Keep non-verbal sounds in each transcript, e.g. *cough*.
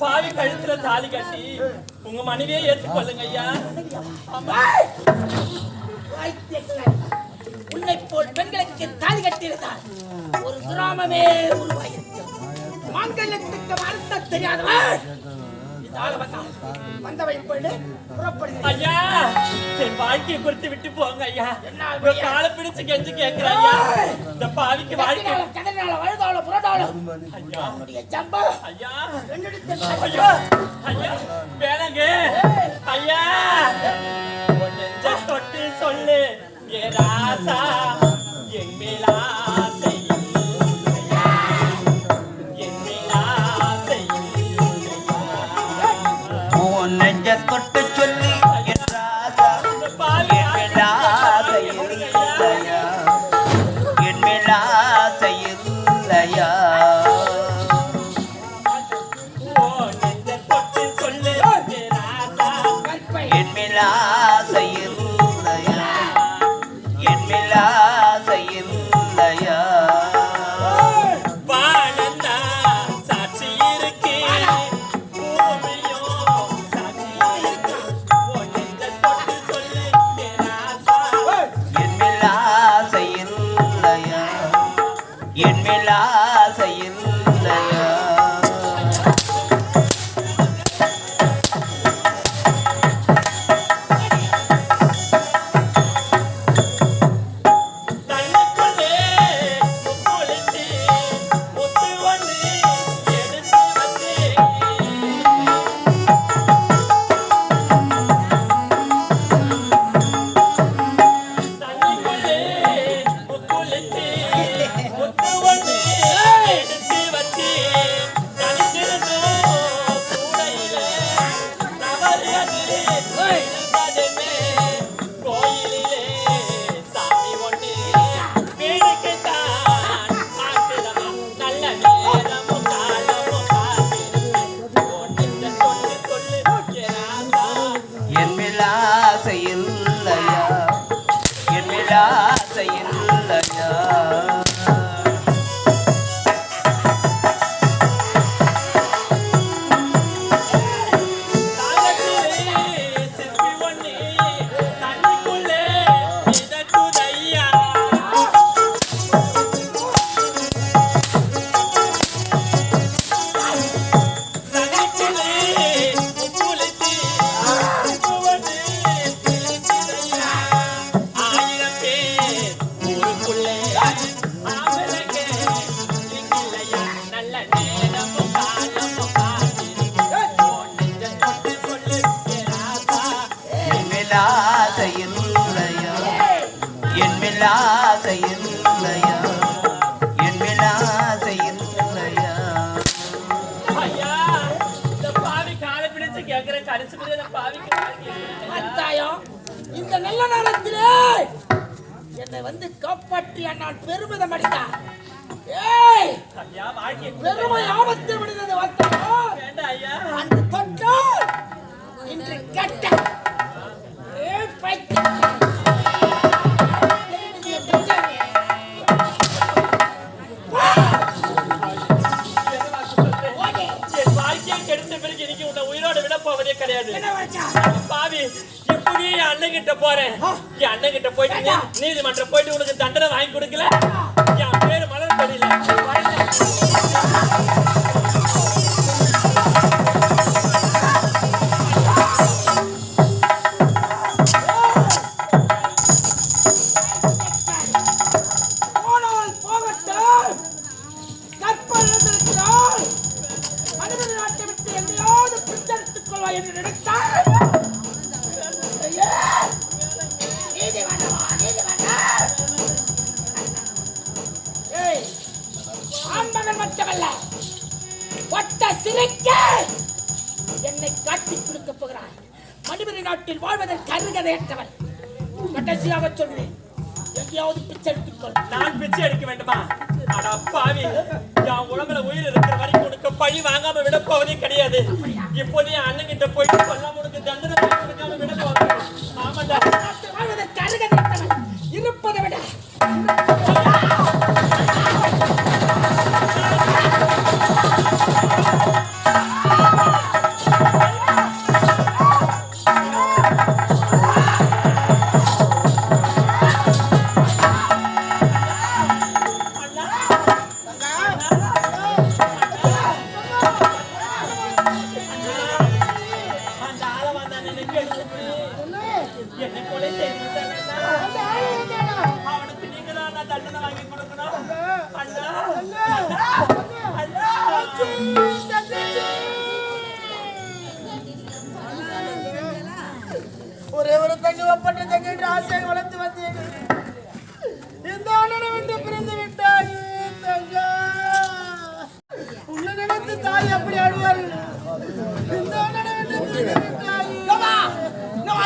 பாவி கழுத்துல தாலி கட்டி உங்க மனைவியை ஏற்றுக்கொள்ளுங்க ஐயா. உன்னை போல் பெண்களுக்கு தாலி கட்டியிருந்தால் ஒரு கிராமமே உருவாயிருக்கும். மாங்கல்யத்துக்கு அர்த்தம் தெரியாதவர் விட்டு போங்க ஐயா. பிடிச்சு கெஞ்சு கேட்கிறேன் ஐயா. ஐயா. ஐயா. ஐயா. வேணாங்க. ஐயா. தொட்டு சொல்லு ஏ ராசா. என் மேலா என் மேல் ஆசை இருந்தது பாரு. அண்ணன் கிட்ட போயிட்டு நீதிமன்றம் போயிட்டு உனக்கு தண்டனை வாங்கி கொடுக்கல. மட்டுமல்ல என்னை காட்டி கொடுக்க போகிறார் மனிதர் நாட்டில் வாழ்வதற்கு அருகதையற்றவன் கடைசியாக சொல்கிறேன். எங்கேயாவது பிச்சை எடுத்துக்கொள் நான் பிச்சை எடுக்க வேண்டுமா? அடப்பாவி என் உடம்புல உயிர் இருக்கிற வரைக்கும் பழி வாங்காம விடப்போவதே போவதே கிடையாது. இப்போதே அண்ணன் கிட்ட போயிட்டு கொல்லாம உனக்கு தண்டனை கொடுக்காம விட போவதே ஆமாண்டா. வாழ்வதற்கு அருகதையற்றவன் இருப்பதை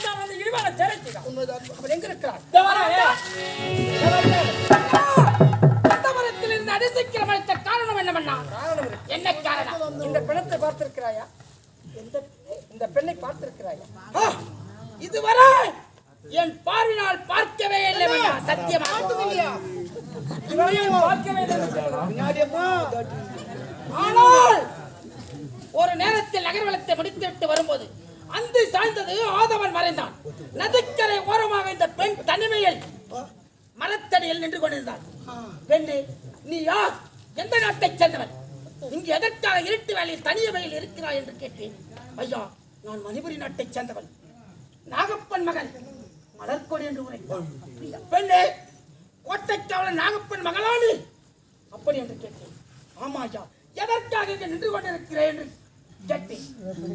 ஆள வந்தால் அந்த இழிவான அவன் எங்க இருக்கிறான் மரத்தில் இருந்து அதிசயிக்கிற மனித காரணம் என்னவென்னா என்ன காரணம்? இந்த பிணத்தை பார்த்திருக்கிறாயா? இந்த இந்த பெண்ணை பார்த்திருக்கிறாயா? இதுவரை என் பார்வையினால் பார்க்கவே இல்லை சத்தியமா? பார்க்கவே இல்லை ஆனால் ஒரு நேரத்தில் நகர்வலத்தை முடித்துவிட்டு வரும்போது அந்து சாய்ந்தது ஆதவன் மறைந்தான். நதிக்கரை ஓரமாக இந்த பெண் தனிமையில் மரத்தடியில் நின்று கொண்டிருந்தாள் பெண்ணே நீ யார்? எந்த நாட்டைச் சேர்ந்தவன்? இங்கு எதற்காக இருட்டு வேலையில் தனியவையில் இருக்கிறாய் என்று கேட்டேன். ஐயா நான் மணிபுரி நாட்டைச் சேர்ந்தவன் நாகப்பன் மகன் மலர்கொடி என்று உரைத்தான் பெண்ணே கோட்டைக்காவலன் நாகப்பன் மகளானு? அப்படி என்று கேட்டேன். ஆமா ஐயா எதற்காக இங்கே நின்று கொண்டிருக்கிறேன் என்று கேட்டேன்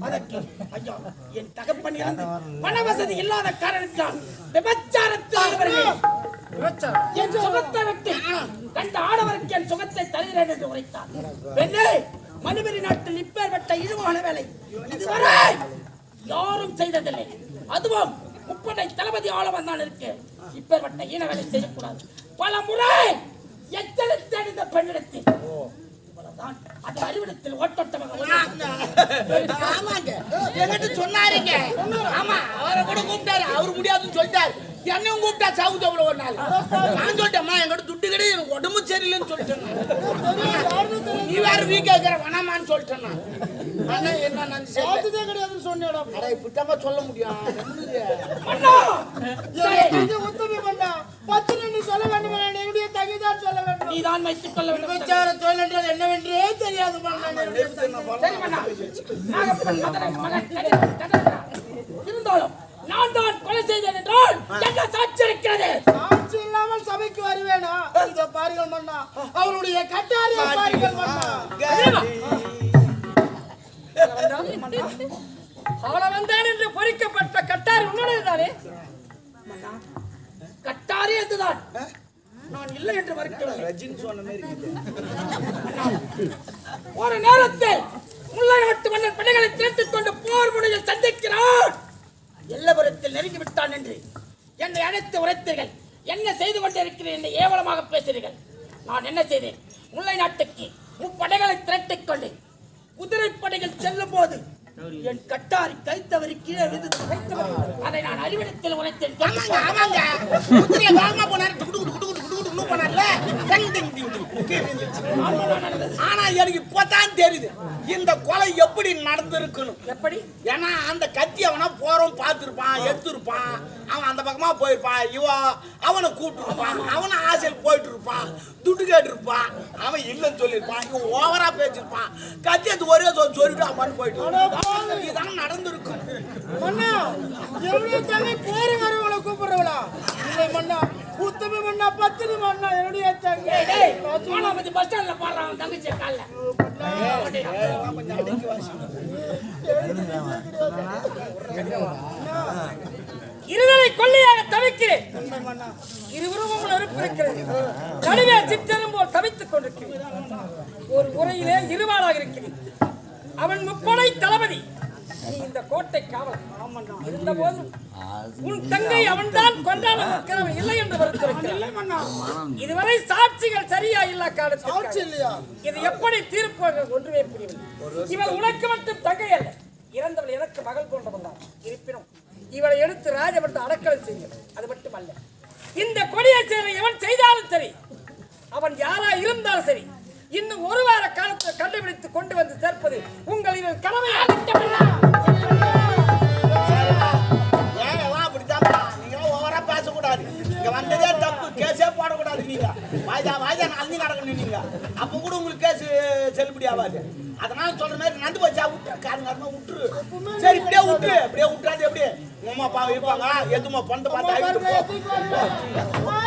அதற்கு ஐயா என் தகப்பன் இறந்து பண வசதி இல்லாத காரணத்தால் விபச்சாரத்தில். என் சுகத்தை விட்டு கண்ட ஆடவருக்கு என் சுகத்தை தருகிறேன் என்று உரைத்தார். பெண்ணே மனுபெரி நாட்டில் இப்பேற்பட்ட இழிவான வேலை இதுவரை யாரும் செய்ததில்லை. அதுவும் முப்படை தளபதி ஆளவன் தான் இருக்கு. இப்பேற்பட்ட ஈன வேலை செய்யக்கூடாது. பல முறை எச்சரித்தேன் இந்த பெண்ணிடத்தில் இவ்வளவுதான் அது அறிவிடத்தில் ஓட்டோட்டமாக. ஆமாங்க. என்கிட்ட சொன்னாருங்க. ஆமா அவரை கூட கூப்பிட்டாரு. அவர் முடியாதுன்னு சொல்லிட்டாரு. என்னையும் கூப்பிட்டா சாவு தவிர ஒரு நாள். நான் சொல்லிட்டேம்மா என்கிட்ட துட்டு கிடையாது. எனக்கு உடம்பு சரியில்லைன்னு சொல்லிட்டேன். நீ வேற வீக்கா இருக்கிற வேணாமான்னு சொல்லிட்டேன். ஆனா என்ன நான் சரி பார்த்ததே கிடையாதுன்னு சொன்னேடா. அட இப்படித்தாம்மா சொல்ல முடியும். என்னது? அண்ணா! இது உத்தமி பண்ணா பத்து நின்று சொல்ல வேண்டும் என என்னுடைய தங்கை தான் சொல்ல வேண்டும்? நீதான் வைத்துக் கொள்ள வேண்டும். விபச்சார தொழில் என்றால் என்னவென்றே தெரியாது. இருந்தாலும் நான் தான் கொலை செய்தேன் என்றால் என்ன சாட்சி இருக்கிறது? சாட்சி இல்லாமல் சபைக்கு வருவேனா? இந்த பாரிகள் மன்னா. அவருடைய கட்டாரிய பாரிகள் மன்னா. அவளை என்று பொறிக்கப்பட்ட கட்டார் உன்னோட தானே கட்டாரே என்றுதான். கதிரவா, இல்லை என்று மறுக்கவில்லை. ரஜினி சொன்ன மாதிரி. *laughs* ஒரு நேரத்தில் முல்லை நாட்டு மன்னர் படைகளை திரட்டிக் கொண்டு போர் முனையில் சந்திக்கிறான். எல்லபுரத்தில் நெருங்கி விட்டான் என்று என்னை அழைத்து உரைத்தீர்கள். என்ன செய்து கொண்டிருக்கிறேன் என்னை ஏவலமாக பேசுகிறீர்கள். நான் என்ன செய்தேன்? முல்லை நாட்டுக்கு முப்படைகளை திரட்டிக் கொண்டு குதிரை படைகள் செல்லும் போது என் கட்டாரி கைத்தவரி கீழே விழுந்து அதை நான் அறிவிடத்தில் உரைத்தேன் ஆமாங்க ஆமாங்க. குதிரையை வேகமா போனாரு டுக்கு டுக்கு டுக்கு டுக்கு டுக்கு போனார்ல? டங் டிங். ஆனா எனக்கு இப்பதான் தெரியுது. இந்த கொலை எப்படி நடந்திருக்கணும் எப்படி? ஏன்னா அந்த கத்தி அவனா போறோம் பார்த்துருப்பான் எடுத்திருப்பான். அவன் அந்த பக்கமா போயிருப்பான். இவ அவனை கூப்பிட்டு இருப்பான் அவனை ஆசையில் போயிட்டு இருப்பான் துட்டு கேட்டிருப்பான் அவன் இல்லைன்னு சொல்லியிருப்பான் இவன் ஓவரா பேசியிருப்பான் கத்தி எடுத்து ஒரே சொல் சொல்லிட்டு அவன் போயிட்டு இதான் நடந்திருக்கும் மன்னா எவ்வளவு தங்கை போற வரவளை கூப்பிடுறவளா இல்லை மன்னா உத்தமி மன்னா பத்தினி மன்னா என்னுடைய தங்கை பஸ் ஸ்டாண்ட்ல பாடுறான் தங்கச்சி கால்ல இருதலை கொள்ளையாக தவிக்கிறேன். இருவரும் நெருப்பு இருக்கிறது நடுவே சித்தரும் போல் தவித்துக் கொண்டிருக்கிறேன். ஒரு உரையிலே இருவாளாக இருக்கிறேன். அவன் முப்படை தளபதி. நீ இந்த கோட்டை காவல். இருந்த போதும் உன் தங்கை அவன்தான் கொண்டாட இருக்கிறவன் இல்லை என்று வருத்திருக்கிறான் இதுவரை சாட்சிகள் சரியா இல்ல காலத்தில் இது எப்படி தீர்ப்பு ஒன்றுமே புரியவில்லை. இவள் உனக்கு மட்டும் தங்கை அல்ல. இறந்தவள் எனக்கு மகள் போன்றவள் தான் இருப்பினும் இவனை எடுத்து ராஜபுரத்தை அடக்கலம் செய்யும். அது மட்டுமல்ல. இந்த கொடிய செயலை எவன் செய்தாலும் சரி அவன் யாரா இருந்தாலும் சரி இன்னும் ஒரு வார காலத்தில் கண்டுபிடித்து கொண்டு வந்து சேர்ப்பது உங்கள் இவன் கடமையாகிட்டவர்களா ஏங்க எல்லாம் அப்படித்தான்ப்பா. நீங்க ஓவரா பேசக்கூடாது. இங்க வந்ததே தப்பு. கேஸே போடக்கூடாது நீங்க. வாய்தா வாய்தா அழிஞ்சு நடக்கணும் நீங்க. அப்போ கூட உங்களுக்கு கேஸ் செல்லுபடி ஆகாது அதனால சொல்ற மாதிரி நந்து வச்சா விட்டு காரணமா விட்டுரு சரி இப்படியே விட்டுரு இப்படியே விட்டுறாது எப்படி? உமா அம்மா அப்பா இருப்பாங்க எதுமா பண்ணிட்டு பார்த்து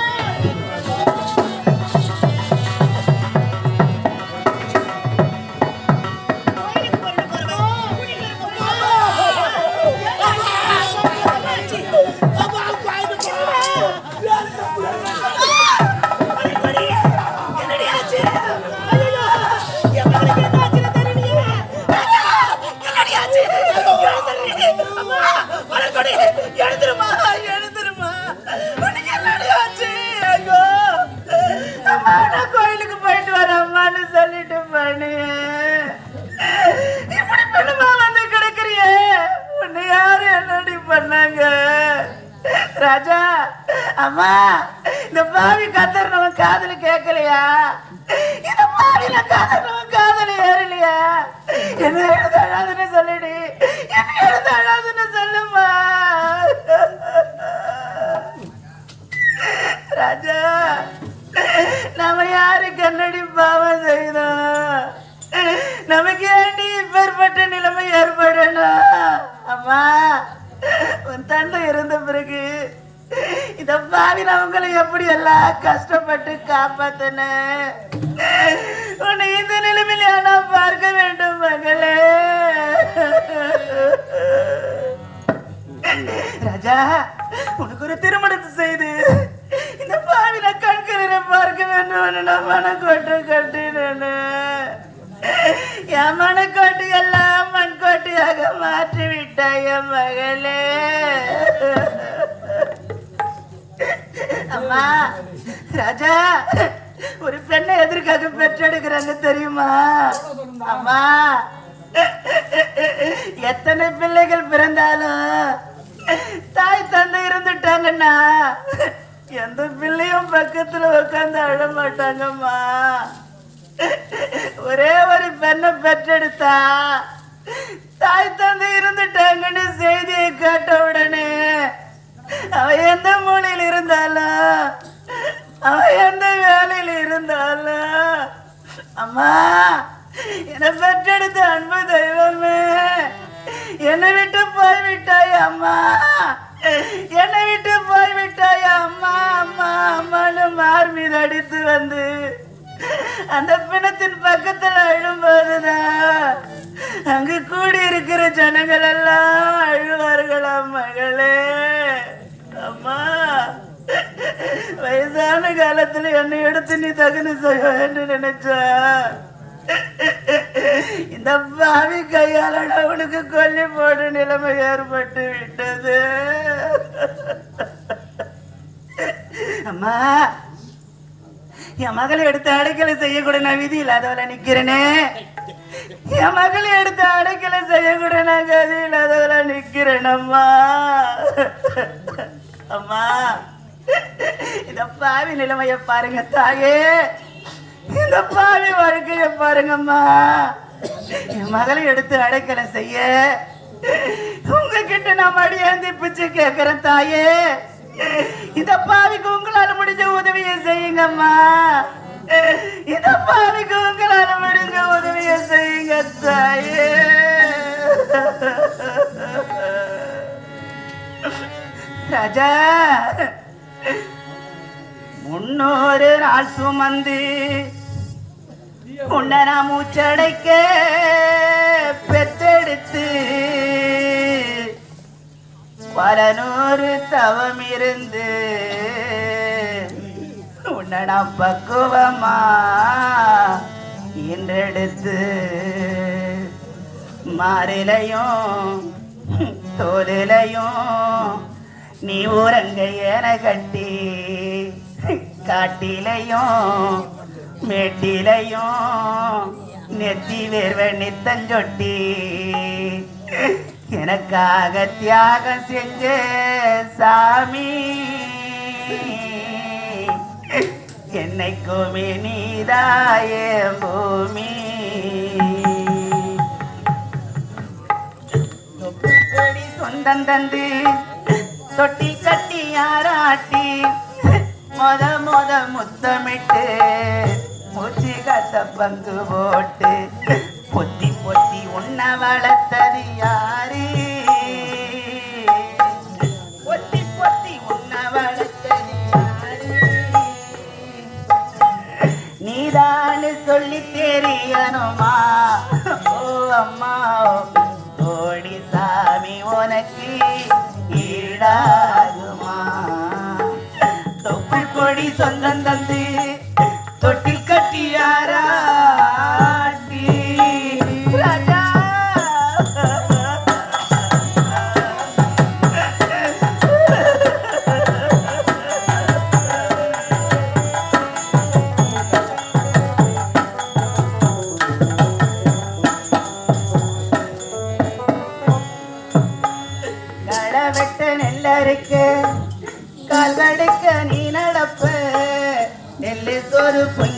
அம்மா இந்த பாவி கத்தர் நம்ம காதல கேட்கலையா? இந்த பாவில கத்தர்னவன் காதல ஏறலையா? என்ன எழுத சொல்லிடு. என்ன எழுத இந்த பாவி நான் உங்களை எப்படி எல்லாம் கஷ்டப்பட்டு காப்பாத்தன? உன்னை இந்த நிலைமையில நான் பார்க்க வேண்டும் மகளே. ராஜா உனக்கு ஒரு திருமணத்தை செய்து இந்த பாவில கண்களிர பார்க்க வேண்டும் நான் மனக்கோட்டை கட்டினேன். என் மனக்கோட்டை எல்லாம் மண்கோட்டையாக மாற்றி விட்டாய மகளே. அம்மா ராஜா ஒரு பெண்ணை எதற்காக பெற்றெடுக்கிறாங்க தெரியுமா? அம்மா எத்தனை பிள்ளைகள் பிறந்தாலும் தாய் தந்தை இருந்துட்டாங்கன்னா எந்த பிள்ளையும் பக்கத்துல உட்காந்து அழ மாட்டாங்கம்மா. ஒரே ஒரு பெண்ணை பெற்றெடுத்தா தாய் தந்தை இருந்துட்டாங்கன்னு செய்தியை கேட்ட உடனே அவன் எந்த மூலையில் இருந்தாளா அவன் எந்த வேலையில் இருந்தாளா அம்மா என்னை பெற்றெடுத்த அன்பு தெய்வமே. என்னை விட்டு போய்விட்டாய் அம்மா. என்னை விட்டு போய்விட்டாய் அம்மா அம்மா அம்மான்னு மார் மீது அடித்து வந்து அந்த பிணத்தின் பக்கத்தில் அழும்போதுதான் அங்கு கூடி இருக்கிற ஜனங்கள் எல்லாம் அழுவார்களா மகளே அம்மா வயசான வயசான என்னை எடுத்து நீ தகுதி செய்வேன்னு நினைச்ச இந்த பாவி கையால அவனுக்கு கொல்லி போட நிலைமை ஏற்பட்டு விட்டது. அம்மா என் மகளை எடுத்து அடைக்கலை செய்யக்கூட நான் விதி இல்லாதவள நிக்கிறேனே? என் மகளை எடுத்து அடைக்கலை செய்யக்கூட நான் கதி இல்லாதவள நிக்கிறேன் அம்மா அம்மா இந்த பாவி நிலைமைய பாருங்க தாயே. இந்த பாவி வாழ்க்கைய பாருங்கம்மா. என் மகளை எடுத்து அடைக்கலை செய்ய. உங்ககிட்ட நான் மடியாந்தி பிச்சு கேட்கிறேன் தாயே. இந்த பாவிக்கு உங்களால முடிஞ்ச உதவியை செய்யுங்கம்மா. இந்த பாவிக்கு உங்களால் முடிஞ்ச உதவியை செய்யுங்க தாயே. ராஜா முன்னொரு நாள் சுமந்து உன்னரா மூச்சடைக்க பெத்தெடுத்து பல நூறு தவம் இருந்து உன்னடா பக்குவமா இன்றெடுத்து மாறிலையும் தோலிலையும் நீ ஊரங்க என கட்டி காட்டிலையும் மேட்டிலையும் நெத்தி வேர்வ நித்தஞ்சொட்டி எனக்காக தியாகம் செஞ்ச சாமி. என்னைக்குமே நீதாய பூமி. சொந்தம் தந்து தொட்டில் கட்டி யாராட்டி மொத மொத முத்தமிட்டு மூச்சு கத்த பங்கு போட்டு பொத்தி பொத்தி உன்ன வளர்த்து playing.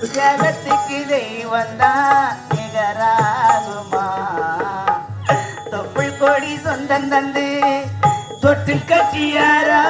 உன் ஜகத்துக்கு தெய்வந்தான் நிகராகுமா? தொப்புள் கொடி சொந்தம் தந்து தொட்டில் கட்சியாரா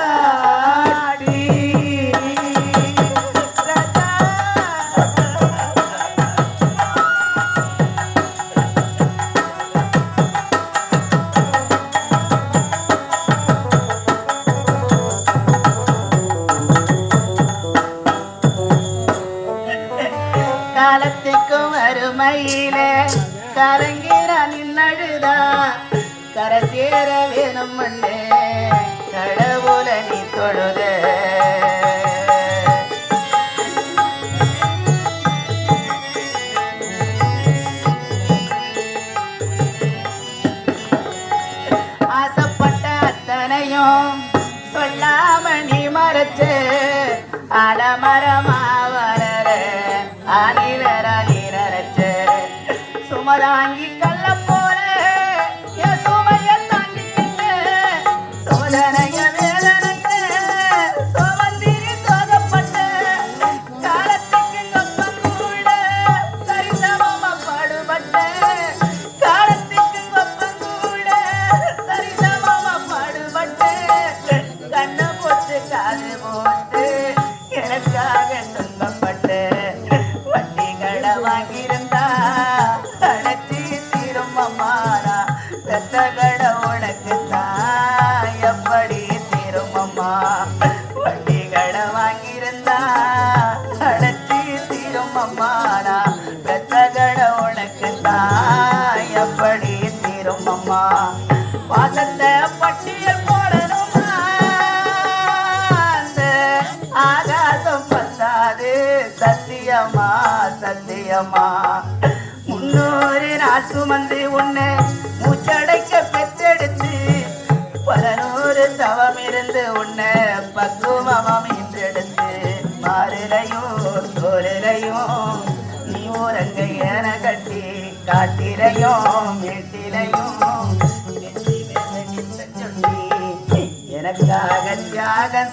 எனக்காக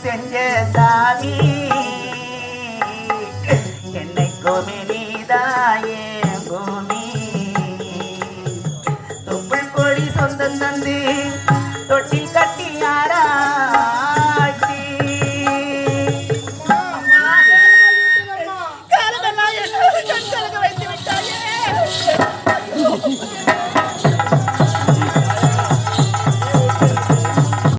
செஞ்ச சாமி